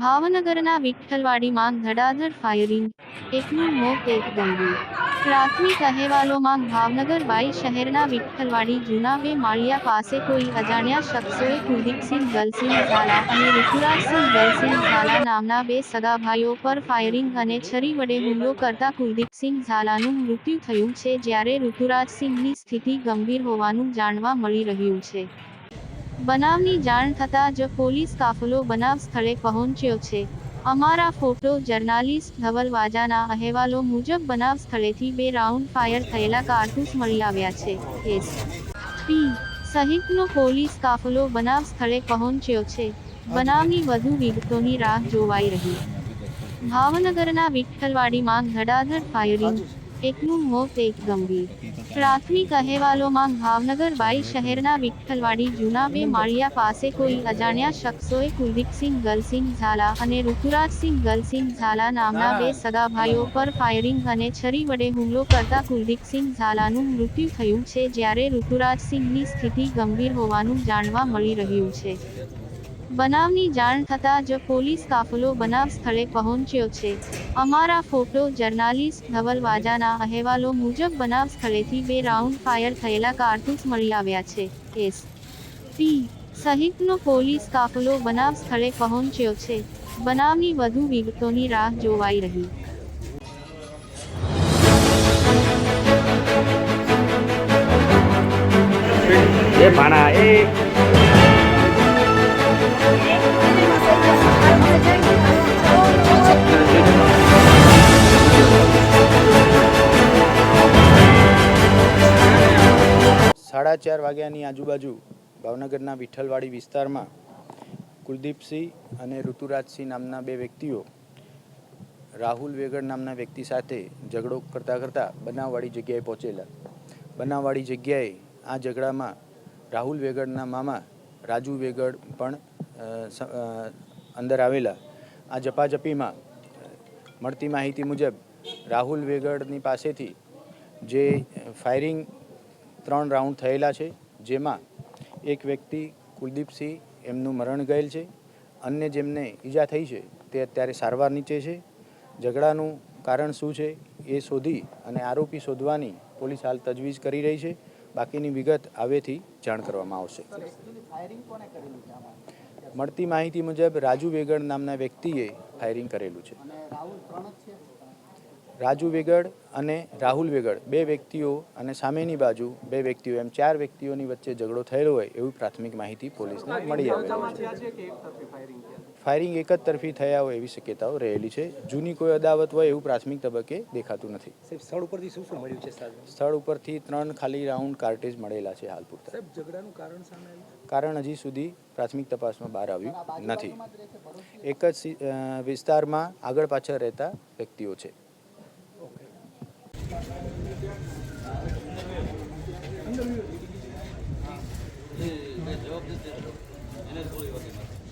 ભાવનગરના વિઠ્ઠલવાડીમાં ધડાધડ ફાયરિંગ, એકનું મોત એક ગંભીર. પ્રાથમિક અહેવાલોમાં ભાવનગર બાઈ શહેરના વિઠ્ઠલવાડી જૂના બે માળિયા પાસે કોઈ અજાણ્યા શખ્સોએ કુલદીપસિંહ ગલસિંહ ઝાલા અને ઋતુરાજસિંહ ગલસિંહ ઝાલા નામના બે સગા ભાઈઓ પર ફાયરિંગ અને છરી વડે હુમલો કરતા કુલદીપસિંહ ઝાલાનું મૃત્યુ થયું છે જ્યારે ઋતુરાજસિંહની સ્થિતિ ગંભીર હોવાનું જાણવા મળી રહ્યું છે. બનાવની જાણ થતાં જ પોલીસ કાફલો બનાવ સ્થળે પહોંચ્યો છે. અમારા ફોટો જર્નાલિસ્ટ ધવલ વાજાના અહેવાલો મુજબ બનાવ સ્થળેથી બે રાઉન્ડ ફાયર થયેલા કારતૂસ મળી આવ્યા છે. S P. સહિતનો પોલીસ કાફલો બનાવ સ્થળે પહોંચ્યો છે. બનાવની વધુ વિગતોની રાહ જોવાઈ રહી. ભાવનગરના વિઠ્ઠલવાડીમાં ધડાધડ ફાયરિંગ એકનું મોત એક ગંભીર. પ્રાથમિક અહેવાલોમાં ભાવનગર બાઈ શહેરના વિઠ્ઠલવાડી જૂના બે માળિયા પાસે કોઈ અજાણ્યા શખ્સોએ કુલદીપસિંહ ગલસિંહ ઝાલા અને ઋતુરાજસિંહ ગલસિંહ ઝાલા નામના બે સગા ભાઈઓ પર ફાયરિંગ અને છરી વડે હુમલો કરતા કુલદીપસિંહ ઝાલાનું મૃત્યુ થયું છે જ્યારે ઋતુરાજસિંહની સ્થિતિ ગંભીર હોવાનું જાણવા મળી રહ્યું છે. બનાવની જાણ થતાં જ પોલીસ કાફલો બનાવ સ્થળે પહોંચ્યો છે. અમારા ફોટો, જર્નાલિસ્ટ ધવલ વાજાના અહેવાલો મુજબ બનાવ સ્થળેથી બે રાઉન્ડ ફાયર થયેલા કારતૂસ મળી આવ્યા છે. એસ. પી. સહિતનો પોલીસ કાફલો બનાવ સ્થળે પહોંચ્યો છે. બનાવની વધુ વિગતોની રાહ જોવાઈ રહી. ભાણા એ સાડા ચાર વાગ્યાની આજુબાજુ ભાવનગરના વિઠ્ઠલવાડી વિસ્તારમાં કુલદીપસિંહ અને ઋતુરાજસિંહ નામના બે વ્યક્તિઓ, રાહુલ વેગડ નામના વ્યક્તિ સાથે ઝઘડો કરતાં કરતાં બનાવવાળી જગ્યાએ પહોંચેલા. બનાવવાળી જગ્યાએ આ ઝઘડામાં રાહુલ વેગડના મામા રાજુ વેગડ પણ અંદર આવેલા. આ જપાજપીમાં મળતી માહિતી મુજબ રાહુલ વેગડની પાસેથી જે ફાયરિંગ ત્રણ રાઉન્ડ થયેલા છે જેમાં એક વ્યક્તિ કુલદીપસિંહ એમનું મરણ ગયેલ છે અન્ય જેમને ઈજા થઈ છે તે અત્યારે સારવાર નીચે છે. ઝઘડાનું કારણ શું છે એ શોધી અને આરોપી શોધવાની પોલીસ હાલ તજવીજ કરી રહી છે. બાકીની વિગત હવેથી જાણ કરવામાં આવશે. મળતી માહિતી મુજબ રાજુ વેગડ નામના વ્યક્તિએ ફાયરિંગ કરેલું છે? રાજુ વેગડ અને રાહુલ વેગડ બે વ્યક્તિઓ અને સામેની બાજુ બે વ્યક્તિઓ એમ ચાર વ્યક્તિઓની વચ્ચે ઝઘડો થયેલો હોય એવી પ્રાથમિક માહિતી પોલીસને મળી આવે છે. ફાયરિંગ એક જ તરફી થયા હોય એવી શક્યતાઓ રહેલી છે. જૂની કોઈ અદાવત હોય એવું પ્રાથમિક તબક્કે દેખાતું નથી. સ્થળ ઉપરથી શું શું મળ્યું છે સ્થળ ઉપરથી ત્રણ ખાલી રાઉન્ડ કાર્ટેજ મળેલા છે હાલ પૂરતા. ઝઘડાનું કારણ સામે કારણ હજી સુધી પ્રાથમિક તપાસમાં બહાર આવ્યું નથી. એક જ વિસ્તારમાં આગળ પાછળ રહેતા વ્યક્તિઓ છે. જવાબ દેજો એને થોડી વખત